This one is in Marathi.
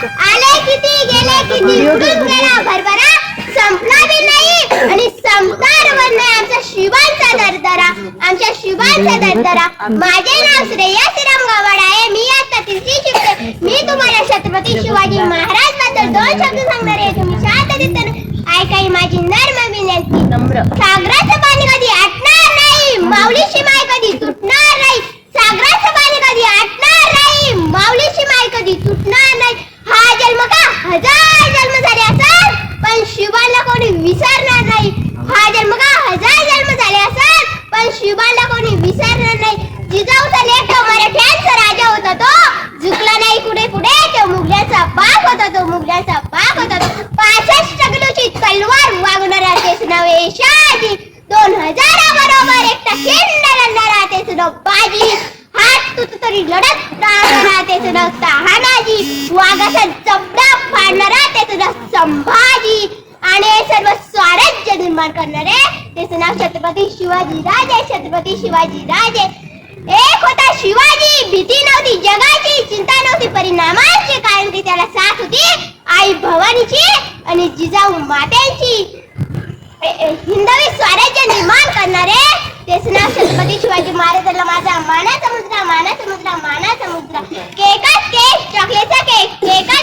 किती गेले किती? उडून गेला? भरभरा संपला बी नाही आणि संपणार पण नाही आमच्या शिवांचा दरदरा. आमच्या शिवांचा दरदरा. माझे नाव श्रेया श्रीराम गवाड आहे. मी आता तिसरी शिकते. मी तुम्हाला छत्रपती शिवाजी महाराजबद्दल दोन शब्द सांगणार आहे. तुम्ही शांत ऐकाई माझी नर्म विनंती. नम्र. पण कोणी विसरणार नाही. जिजाऊचा लेख मराठ्यांचा राजा होता तो. झुकला नाही कुठे पुढे तो मुघलांचा बाप होता तो मुघलांचा बाप होता तो. पासष्ट किलोची तलवार वागणारा तेच नाव आहे शहाजी दोन हजारा बरोबर एकटा खिंड लढणारा तेच नाव बाजी. हात तुट तरी लढत राहणारा तेच नाव तहानाजी. वाघाचा जबडा फाडणारा तेच नाव संभाजी. आणि सर्व स्वारस्य निर्माण करणारे तेच नाव छत्रपती शिवाजी राजे छत्रपती शिवाजी राजे. एक होता शिवाजी भीती नव्हती जगाची चिंता नव्हती परिणामाची कारण की त्याला साथ होती आई भवानीची आणि जिजाऊ मात्यांची हिंदवी स्वराज्य निर्माण करणारे तेच नाव छत्रपती शिवाजी महाराजांना माझा मानाचा मुद्रा मानाचा मुद्रा मानाचा मुद्रा केकच केक चॉकलेटचा केक केकात केक